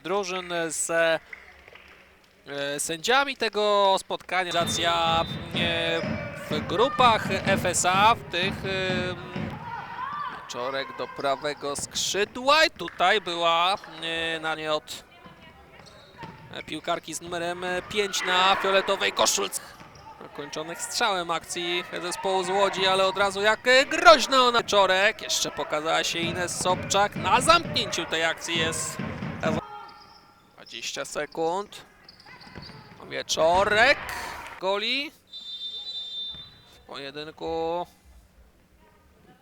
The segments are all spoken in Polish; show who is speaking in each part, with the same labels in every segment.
Speaker 1: drużyn z e, sędziami tego spotkania. Realizacja e, w grupach FSA, w tych e, Czorek do prawego skrzydła i tutaj była na nie od piłkarki z numerem 5 na fioletowej koszulce. Kończonych strzałem akcji zespołu z Łodzi, ale od razu jak groźna ona. Czorek, jeszcze pokazała się Ines Sobczak. Na zamknięciu tej akcji jest 20 sekund. Wieczorek goli. W pojedynku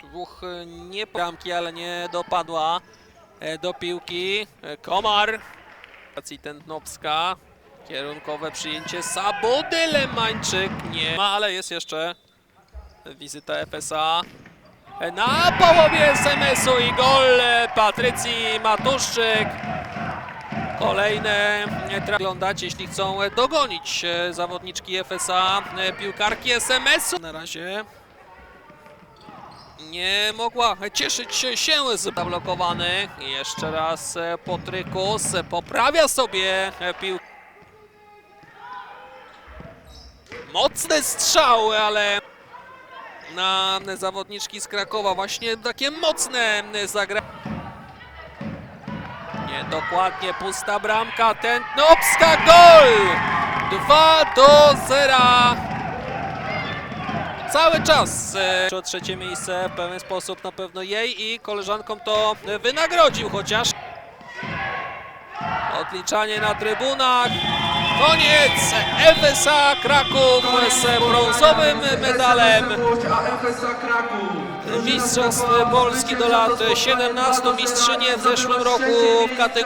Speaker 1: dwóch nie bramki, ale nie dopadła e, do piłki. E, Komar. Stacji Tętnowska. Kierunkowe przyjęcie Sabody Lemańczyk nie ma, ale jest jeszcze wizyta FSA. Na połowie SMS-u i gol Patrycji Matuszczyk. Kolejne tra- oglądać, jeśli chcą dogonić e, zawodniczki FSA, e, piłkarki SMS-u. Na razie nie mogła cieszyć się z zablokowany. Jeszcze raz e, Potrykus poprawia sobie e, piłkę. Mocne strzały, ale na zawodniczki z Krakowa właśnie takie mocne zagra. Niedokładnie pusta bramka, Tętnowska gol! 2 do 0. Cały czas e, o trzecie miejsce w pewien sposób na pewno jej i koleżankom to wynagrodził chociaż. Odliczanie na trybunach. Koniec FSA Kraków z brązowym medalem. Mistrzostw Polski do lat 17 mistrzynie w zeszłym roku w kategorii